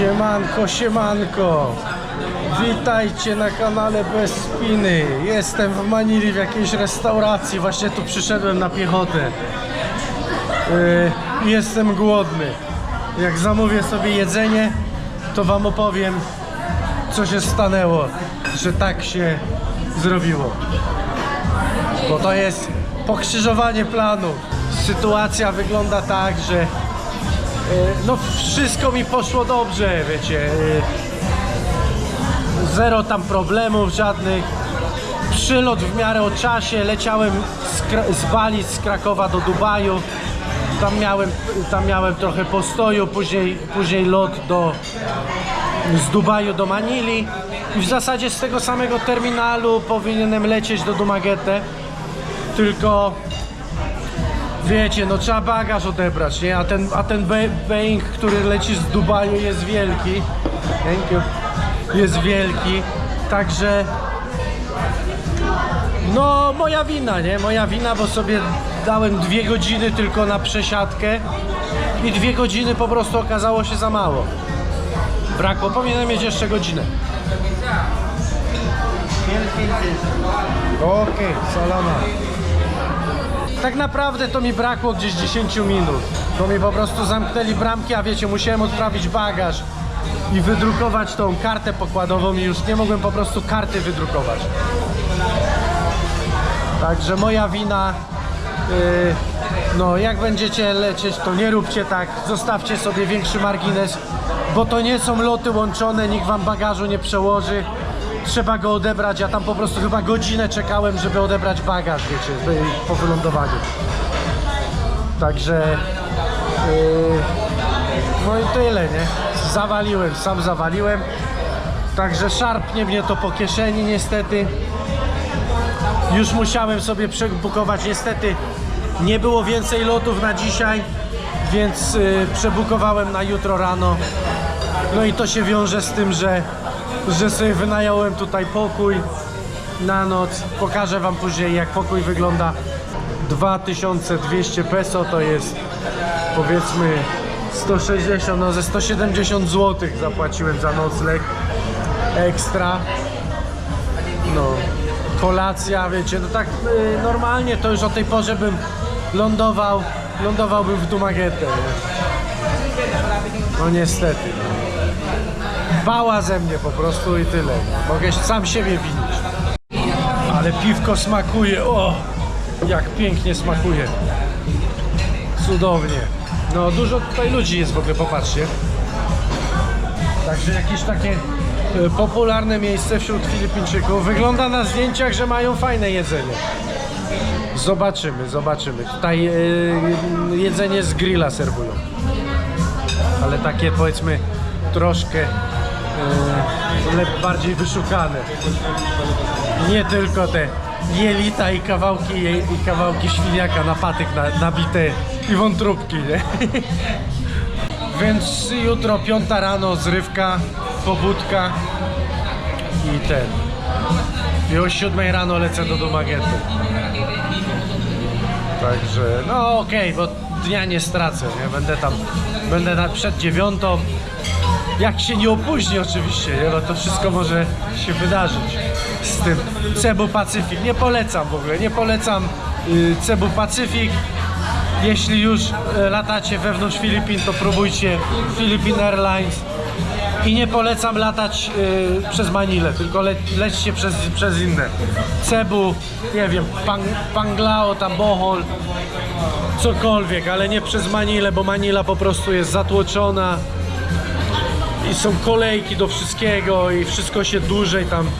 Siemanko, siemanko. Witajcie na kanale Bez Spiny. Jestem w Manili w jakiejś restauracji. Właśnie tu przyszedłem na piechotę. Yy, jestem głodny. Jak zamówię sobie jedzenie, to wam opowiem, co się stanęło, że tak się zrobiło. Bo to jest pokrzyżowanie planów. Sytuacja wygląda tak, że no wszystko mi poszło dobrze, wiecie. e, Zero tam problemów żadnych. Przylot w miarę o czasie. Leciałem z, Kra- z Bali, z Krakowa do Dubaju. Tam miałem, tam miałem trochę postoju, później, później lot do, z Dubaju do Manili i w zasadzie z tego samego terminalu powinienem lecieć do Dumaguete tylko wiecie, no trzeba bagaż odebrać, nie? A ten, a ten Boeing, który leci z Dubaju jest wielki Thank you. jest wielki także no moja wina, nie? Moja wina, bo sobie dałem dwie godziny tylko na przesiadkę i dwie godziny po prostu okazało się za mało brakło, powinienem mieć jeszcze godzinę Okej, salama. Tak naprawdę to mi brakło gdzieś 10 minut. To mi po prostu zamknęli bramki, a wiecie, musiałem odprawić bagaż i wydrukować tą kartę pokładową i już nie mogłem po prostu karty wydrukować. Także moja wina. Yy, no, jak będziecie lecieć, to nie róbcie tak. Zostawcie sobie większy margines, bo to nie są loty łączone, nikt wam bagażu nie przełoży. Trzeba go odebrać. Ja tam po prostu chyba godzinę czekałem, żeby odebrać bagaż, wiecie, po wylądowaniu. Także. Yy, no i tyle, nie? Zawaliłem, sam zawaliłem. Także szarpnie mnie to po kieszeni, niestety. Już musiałem sobie przebukować. Niestety nie było więcej lotów na dzisiaj, więc y, przebukowałem na jutro rano. No i to się wiąże z tym, że, że sobie wynająłem tutaj pokój na noc. Pokażę Wam później, jak pokój wygląda. 2200 peso to jest powiedzmy 160, no ze 170 zł zapłaciłem za nocleg ekstra no, kolacja, wiecie, no tak y, normalnie to już o tej porze bym lądował, lądowałbym w Dumaguete, nie? No niestety. Bała ze mnie po prostu i tyle. Mogę sam siebie winić. Ale piwko smakuje, o! Jak pięknie smakuje. Cudownie. No dużo tutaj ludzi jest w ogóle, popatrzcie. Także jakieś takie e, popularne miejsce wśród Filipińczyków. Wygląda na zdjęciach, że mają fajne jedzenie. Zobaczymy, zobaczymy. Tutaj e, jedzenie z grilla serwują. Ale takie powiedzmy troszkę e, bardziej wyszukane. Nie tylko te jelita i kawałki, i kawałki świniaka na patyk na, nabite i wątróbki, nie? Więc jutro piąta rano zrywka, pobudka i ten. I o siódmej rano lecę do Dumaguety. Także, no okej, bo dnia nie stracę, nie? Będę tam, będę na, przed dziewiątą. Jak się nie opóźni oczywiście, nie? No to wszystko może się wydarzyć z tym Cebu Pacyfik. Nie polecam w ogóle, nie polecam y, Cebu Pacyfik. Jeśli już e, latacie wewnątrz Filipin, to próbujcie Philippine Airlines. I nie polecam latać e, przez Manilę, tylko le, lećcie przez, przez inne. Cebu, nie wiem, Pang, Panglao, tam Bohol, cokolwiek, ale nie przez Manilę, bo Manila po prostu jest zatłoczona i są kolejki do wszystkiego i wszystko się dłużej tam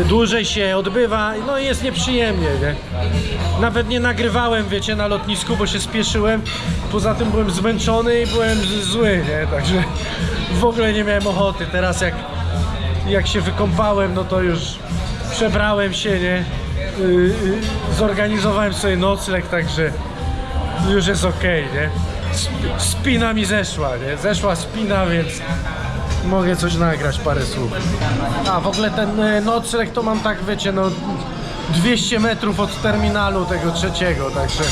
y, dłużej się odbywa, no i jest nieprzyjemnie, nie? Nawet nie nagrywałem, wiecie, na lotnisku, bo się spieszyłem. Poza tym byłem zmęczony i byłem zły, nie? Także w ogóle nie miałem ochoty. Teraz jak, jak się wykąpałem, no to już przebrałem się, nie? Y, y, zorganizowałem sobie nocleg, także już jest okej, nie? Sp- Spina mi zeszła, nie? Zeszła spina, więc mogę coś nagrać, parę słów. A w ogóle ten e, nocleg to mam tak, wiecie, no 200 metrów od terminalu tego trzeciego, także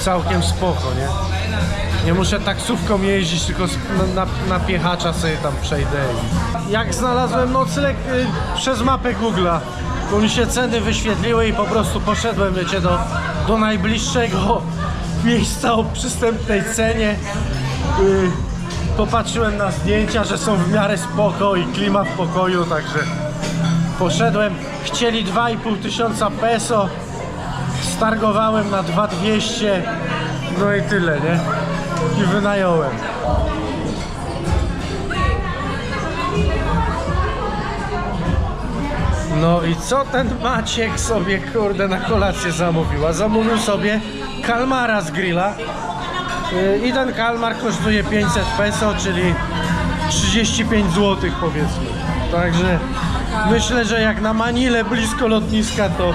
całkiem spoko, nie? Nie muszę taksówką jeździć, tylko na, na piechacza sobie tam przejdę. Jak znalazłem nocleg y, przez mapę Google'a, bo mi się ceny wyświetliły i po prostu poszedłem, wiecie, do, do najbliższego miejsca o przystępnej cenie. Y, popatrzyłem na zdjęcia, że są w miarę spoko i klimat w pokoju, także poszedłem. Chcieli 2,5 tysiąca peso, stargowałem na 2200, no i tyle, nie? I wynająłem. No i co ten Maciek sobie kurde na kolację zamówił? A zamówił sobie kalmara z grilla. Yy, I ten kalmar kosztuje 500 peso, czyli 35 zł powiedzmy. Także myślę, że jak na Manile blisko lotniska to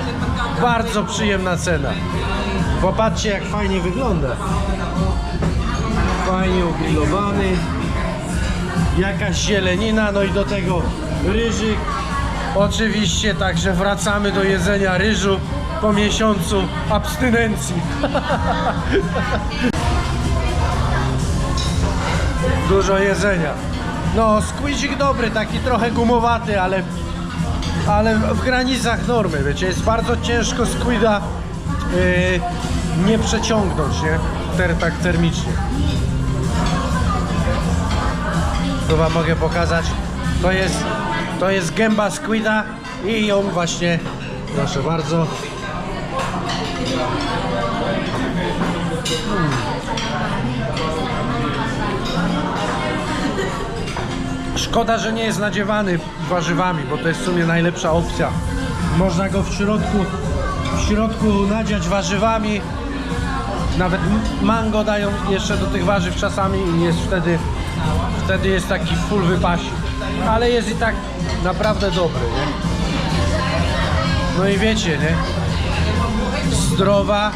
bardzo przyjemna cena. Popatrzcie jak fajnie wygląda. Fajnie ugrillowany. Jakaś zielenina, no i do tego ryżyk. Oczywiście, także wracamy do jedzenia ryżu po miesiącu abstynencji. Dużo jedzenia. No, squeezik dobry, taki trochę gumowaty, ale, ale w granicach normy, wiecie, jest bardzo ciężko squida yy, nie przeciągnąć, nie? Ter, tak termicznie. Tu wam mogę pokazać. To jest, to jest gęba squida i ją właśnie, proszę bardzo. Szkoda, że nie jest nadziewany warzywami, bo to jest w sumie najlepsza opcja. Można go w środku, w środku nadziać warzywami. Nawet mango dają jeszcze do tych warzyw czasami i jest wtedy, wtedy jest taki full wypasik. Ale jest i tak naprawdę dobry, nie? No i wiecie, nie? Zdrowa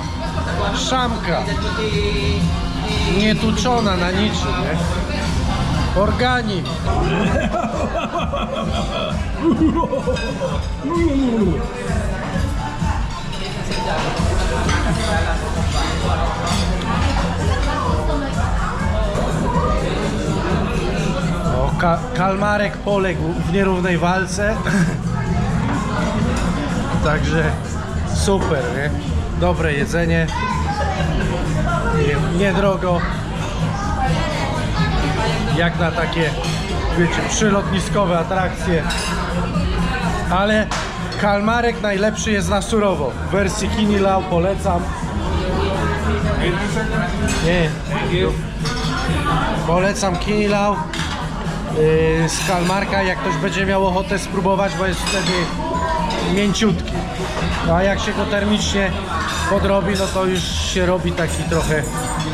szamka. Nietuczona na niczym, nie? Organik. O, ka kalmarek poległ w nierównej walce. Także super, nie? Dobre jedzenie. Nie- Niedrogo. Jak na takie, wiecie, przylotniskowe atrakcje. Ale kalmarek najlepszy jest na surowo. W wersji Kini Lao polecam. Nie. Polecam Kini Lao yy, z kalmarka, jak ktoś będzie miał ochotę spróbować, bo jest wtedy mięciutki. No a jak się go termicznie podrobi, no to już się robi taki trochę,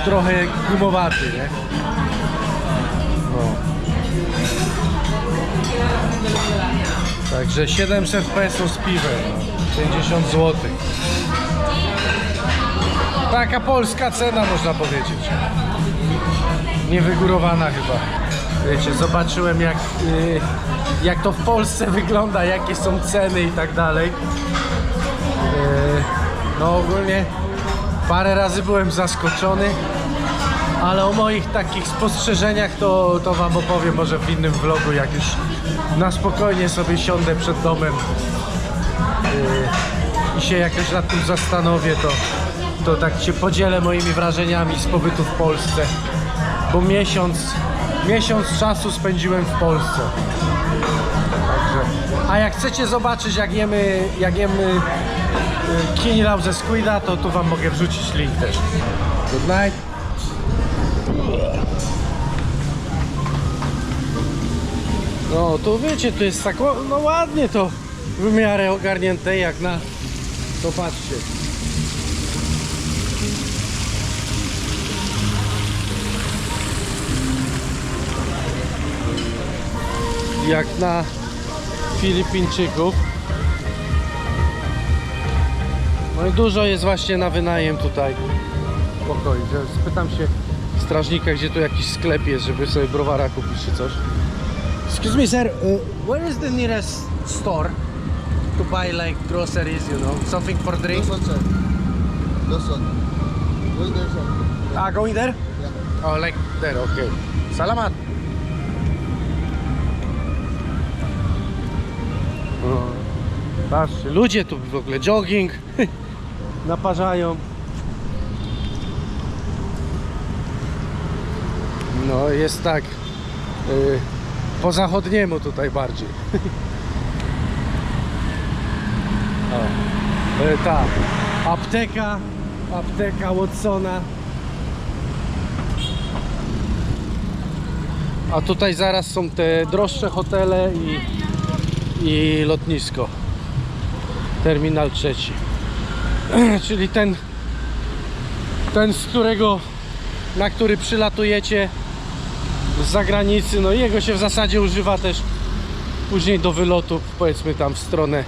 trochę gumowaty, nie? Także 700 peso z piwem, no. 50 zł. Taka polska cena można powiedzieć. Niewygórowana chyba. Wiecie, zobaczyłem jak, y, jak to w Polsce wygląda, jakie są ceny i tak dalej. Y, no ogólnie parę razy byłem zaskoczony, ale o moich takich spostrzeżeniach to, to wam opowiem może w innym vlogu, jak już na spokojnie sobie siądę przed domem y, i się jakoś nad tym zastanowię, to, to tak się podzielę moimi wrażeniami z pobytu w Polsce, bo miesiąc, miesiąc czasu spędziłem w Polsce. Także, a jak chcecie zobaczyć jak jemy, jak jemy y, kinilaw ze squida, to tu wam mogę wrzucić link też. Good night. No to wiecie, to jest tak no ładnie to w miarę ogarnięte jak na to patrzcie. Jak na Filipińczyków. No i dużo jest właśnie na wynajem tutaj pokoju. Spytam się strażnika, gdzie tu jakiś sklep jest, żeby sobie browara kupić czy coś. Excuse me, sir. Uh, where is the nearest store to buy like groceries? You know, something for drink. One, sir. One. Going there, sir. Ah, going there. Yeah. Oh, like there, okay. Salamat. O, Patrzcie, ludzie tu w ogóle jogging naparzają. No jest tak y, po zachodniemu tutaj bardziej. o, y, ta apteka, apteka Watsona. A tutaj zaraz są te droższe hotele i, i lotnisko. Terminal trzeci. Czyli ten, ten z którego, na który przylatujecie z zagranicy, no jego się w zasadzie używa też później do wylotu, powiedzmy tam w stronę,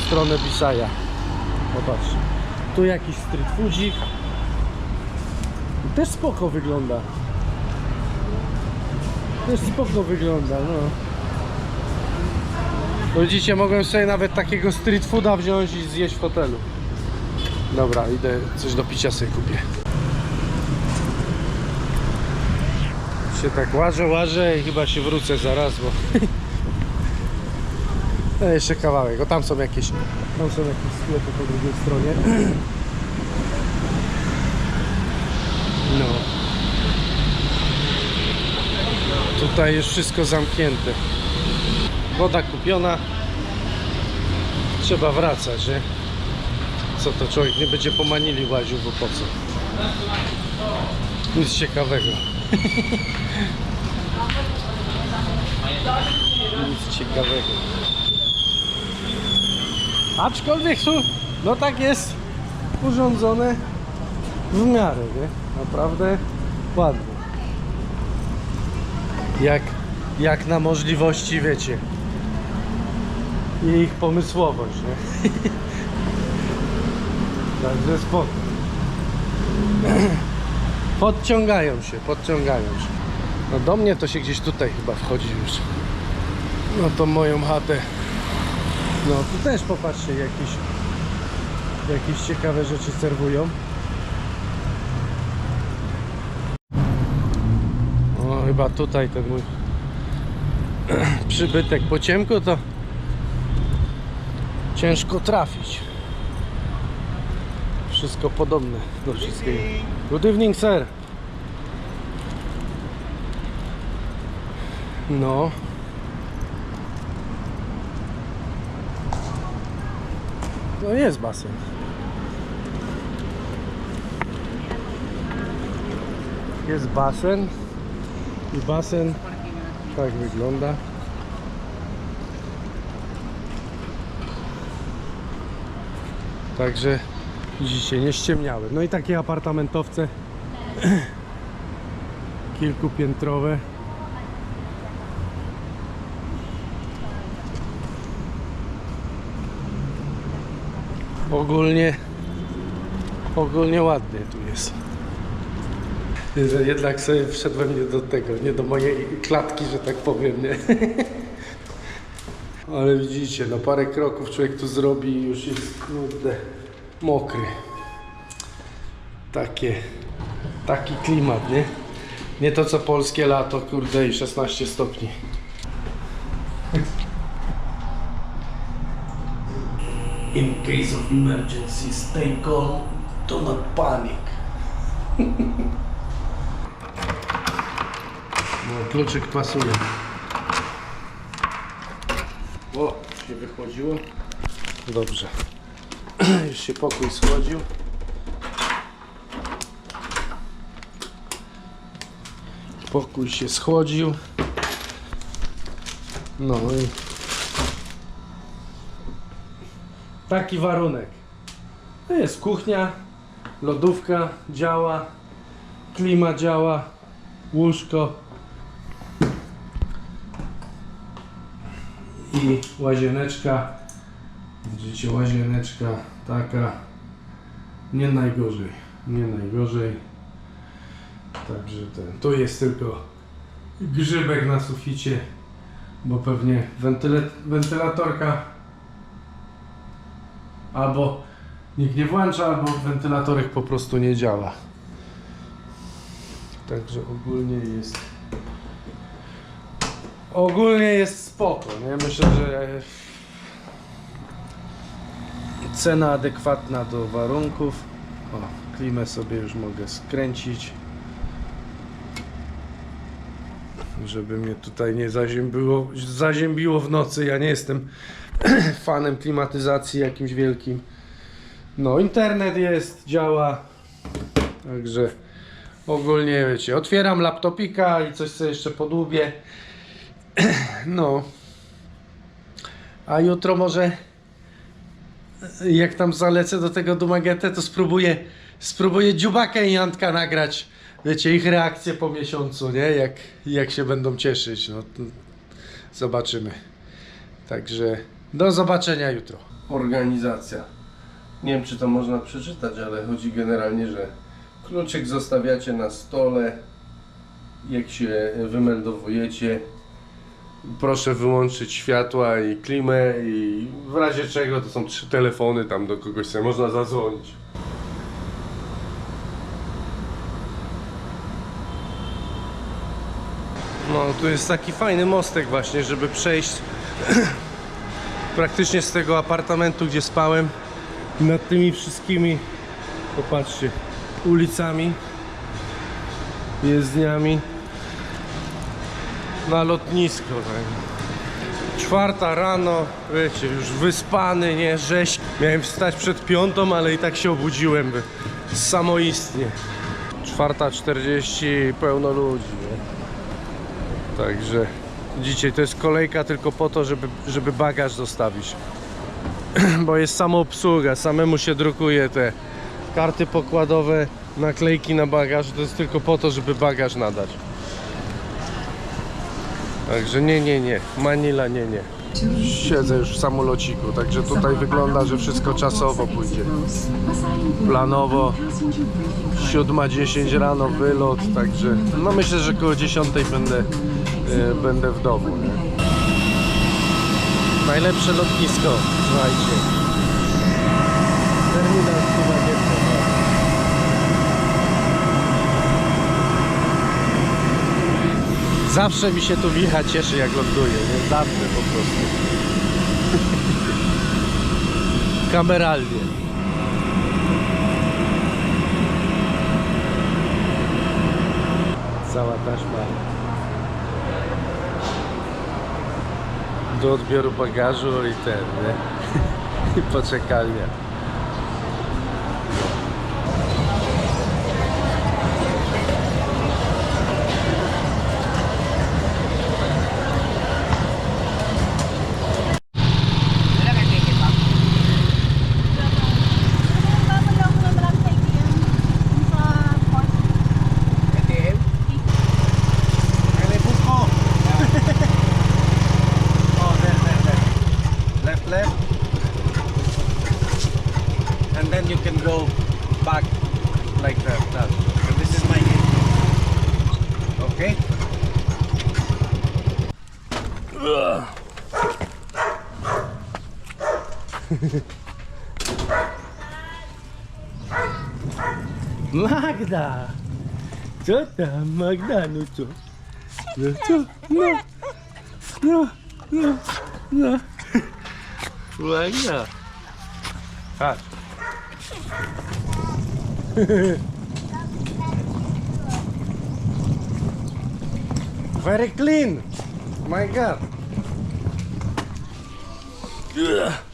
w stronę Bisaja. Popatrz. Tu jakiś street foodzik. Też spoko wygląda. Też spoko wygląda, no. Widzicie, mogłem sobie nawet takiego street fooda wziąć i zjeść w hotelu. Dobra, idę coś do picia sobie kupię. Się tak łażę, łażę i chyba się wrócę zaraz, bo... No jeszcze kawałek, o tam są jakieś, tam są jakieś sklepy po drugiej stronie. No. Tutaj jest wszystko zamknięte. Woda kupiona. Trzeba wracać, nie? Co to człowiek nie będzie pomanili łaził, bo po co? Nic ciekawego. Nic ciekawego. Aczkolwiek tu, no tak jest urządzone w miarę, nie? Naprawdę ładnie. Jak, jak na możliwości, wiecie. I ich pomysłowość, nie? Także spoko. Podciągają się, podciągają się. No do mnie to się gdzieś tutaj chyba wchodzi już. No to moją chatę. No tu też popatrzcie, jakieś, jakieś ciekawe rzeczy serwują. O, chyba tutaj ten mój przybytek po ciemku to ciężko trafić. Wszystko podobne do wszystkiego. Good evening, sir. No. No jest basen. Jest basen. I basen tak wygląda. Także widzicie, nie ściemniałem. No i takie apartamentowce kilkupiętrowe. Ogólnie ogólnie ładnie tu jest. Że jednak sobie wszedłem nie do tego, nie do mojej klatki, że tak powiem, nie? Ale widzicie, no parę kroków człowiek tu zrobi i już jest kurde mokry. Takie, taki klimat, nie? Nie to co polskie lato, kurde i 16 stopni. In case of emergency, stay calm, do not panic. No, kluczyk pasuje. O, się wychłodziło. Dobrze. Już się pokój schłodził. Pokój się schłodził. No i taki warunek. To jest kuchnia, lodówka działa, klima działa, łóżko i łazieneczka. Widzicie, łazieneczka taka nie najgorzej, nie najgorzej. Także ten, tu jest tylko grzybek na suficie, bo pewnie wentylatorka albo nikt nie włącza, albo wentylatorek po prostu nie działa. Także ogólnie jest. Ogólnie jest spoko, nie? Myślę, że cena adekwatna do warunków. O, klimę sobie już mogę skręcić. Żeby mnie tutaj nie zaziębiło, zaziębiło w nocy. Ja nie jestem fanem klimatyzacji jakimś wielkim. No, internet jest, działa. Także ogólnie wiecie, otwieram laptopika i coś sobie jeszcze podłubię. No. A jutro może jak tam zalecę do tego Dumagetę, to spróbuję spróbuję Dziubakę i Jantka nagrać. Wiecie, ich reakcje po miesiącu, nie? Jak, jak się będą cieszyć. No zobaczymy. Także do zobaczenia jutro. Organizacja. Nie wiem, czy to można przeczytać, ale chodzi generalnie, że kluczyk zostawiacie na stole. Jak się wymeldowujecie, proszę wyłączyć światła i klimę i w razie czego to są trzy telefony, tam do kogoś sobie można zadzwonić. No, tu jest taki fajny mostek właśnie, żeby przejść praktycznie z tego apartamentu, gdzie spałem nad tymi wszystkimi, popatrzcie, ulicami, jezdniami na lotnisko. Tak. Czwarta rano, wiecie, już wyspany, nie, rzeź. Miałem wstać przed piątą, ale i tak się obudziłem by, samoistnie. Czwarta czterdzieści, pełno ludzi, nie? Także dzisiaj to jest kolejka tylko po to, żeby, żeby bagaż zostawić. Bo jest samoobsługa, samemu się drukuje te karty pokładowe, naklejki na bagaż. To jest tylko po to, żeby bagaż nadać. Także nie, nie, nie. Manila nie, nie. Siedzę już w samolociku, także tutaj wygląda, że wszystko czasowo pójdzie. Planowo 7.10 rano wylot, także no myślę, że koło 10 będę, będę w domu. Nie? Najlepsze lotnisko, słuchajcie. Terminal Kumagietto. Zawsze mi się tu Micha cieszy jak ląduje, nie? Zawsze po prostu. Kameralnie. Cała taśma do odbioru bagażu i ten, nie? I poczekalnia. Magda! Co tam, Magda? No co? No co? No! No! No! No! Magda! Patrz! Very clean! My God! Ugh.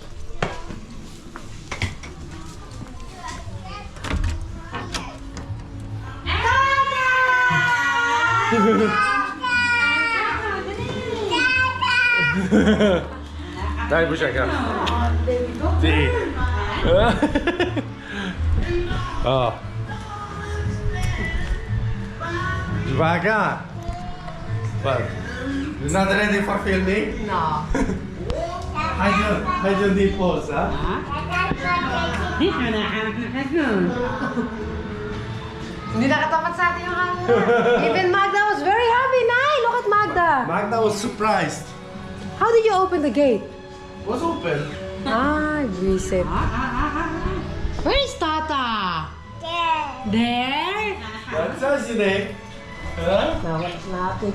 Daj buziaka. Ty. O. Uwaga. You're not ready for filming? No. Hide your, hide your nipples, ha? Hindi nakatapat sa atin yung camera. Even Magda was very happy. Nay, look at Magda. Magda was surprised. How did you open the gate? Was open. Ah, visit. Where is Tata? There. There? Us, Sinek. Eh? Nou, wat laat ik